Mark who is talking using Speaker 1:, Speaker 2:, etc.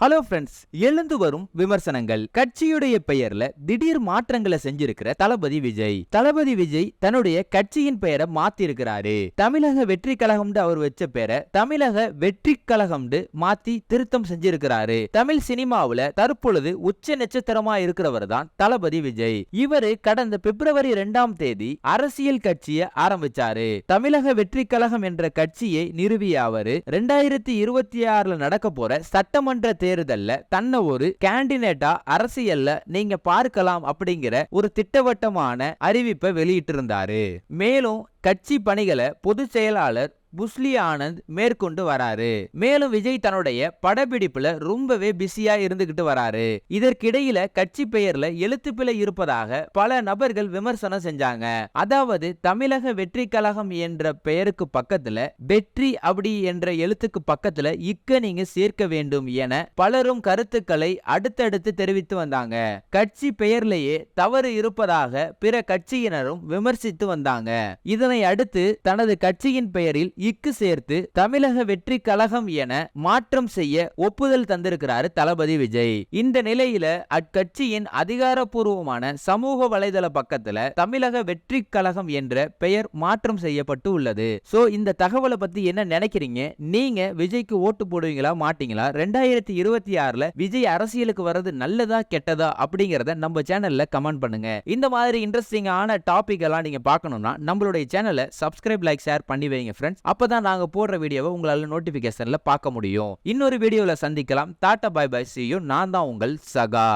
Speaker 1: Hello friends எழுந்து வரும் விமர்சனங்கள். கட்சியுடைய பெயர்ல திடீர் மாற்றங்களை செஞ்சிருக்கிற தளபதி விஜய். தளபதி விஜய் தன்னுடைய கட்சியின் பெயரை மாத்தி இருக்கிறாரு தமிழக வெற்றி கழகம்னு அவர் வச்ச பேரை தமிழக வெற்றி கழகம்னு மாத்தி திருத்தம் செஞ்சிருக்கிறாரு. தமிழ் சினிமாவுல தற்பொழுது உச்ச நட்சத்திரமா இருக்கிறவர் தான் தளபதி விஜய். இவரு கடந்த பிப்ரவரி இரண்டாம் தேதி அரசியல் கட்சியை ஆரம்பிச்சாரு. தமிழக வெற்றி கழகம் என்ற கட்சியை நிறுவிய அவரு ரெண்டாயிரத்தி இருபத்தி ஆறுல நடக்க போற சட்டமன்ற தேர்தல்ல தன்னை ஒரு கேண்டிடேட்டா அரசியல்ல நீங்க பார்க்கலாம் அப்படிங்கிற ஒரு திட்டவட்டமான அறிவிப்பை வெளியிட்டிருந்தாரு. மேலும் கட்சி பணிகளை பொதுச் செயலாளர் புஸ்லி ஆனந்த் மேற்கொண்டு வராரு. மேலும் விஜய் தன்னுடைய படப்பிடிப்புல ரொம்பவே பிஸியா இருந்துகிட்டு வராரு. இதற்கிடையில கட்சி பெயர்ல எழுத்துப்பிழை இருப்பதாக பல நபர்கள் விமர்சனம் செஞ்சாங்க. அதாவது தமிழக வெற்றி கழகம் என்ற பெயருக்கு பக்கத்துல வெற்றி அப்படி என்ற எழுத்துக்கு பக்கத்துல இக்க நீங்க சேர்க்க வேண்டும் என பலரும் கருத்துக்களை அடுத்தடுத்து தெரிவித்து வந்தாங்க. கட்சி பெயர்லேயே தவறு இருப்பதாக பிற கட்சியினரும் விமர்சித்து வந்தாங்க. இதனை அடுத்து தனது கட்சியின் பெயரில் இக்கு சேர்த்து தமிழக வெற்றி கழகம் என மாற்றம் செய்ய ஒப்புதல் தந்திருக்கிறாரு தளபதி விஜய். இந்த நிலையில அக்கட்சியின் அதிகாரப்பூர்வமான சமூக வலைதள பக்கத்துல தமிழக வெற்றி கழகம் என்ற பெயர் மாற்றம் செய்யப்பட்டு உள்ளது. சோ இந்த தகவலை பத்தி என்ன நினைக்கிறீங்க? நீங்க விஜய்க்கு ஓட்டு போடுவீங்களா மாட்டீங்களா? ரெண்டாயிரத்தி இருபத்தி ஆறுல விஜய் அரசியலுக்கு வர்றது நல்லதா கெட்டதா அப்படிங்கறத நம்ம சேனல்ல கமெண்ட் பண்ணுங்க. இந்த மாதிரி இன்ட்ரெஸ்டிங்கான டாபிக் எல்லாம் நீங்க பார்க்கணும்னா நம்மளுடைய சேனலை சப்ஸ்கிரைப் லைக் ஷேர் பண்ணி வைங்க ஃப்ரெண்ட்ஸ் அப்பதான் நாங்க போடுற வீடியோவை உங்களால நோட்டிபிகேஷன்ல பார்க்க முடியும். இன்னொரு வீடியோல சந்திக்கலாம். டாட்டா பாய் பாய் சியும் நான் தான் உங்கள் சகா.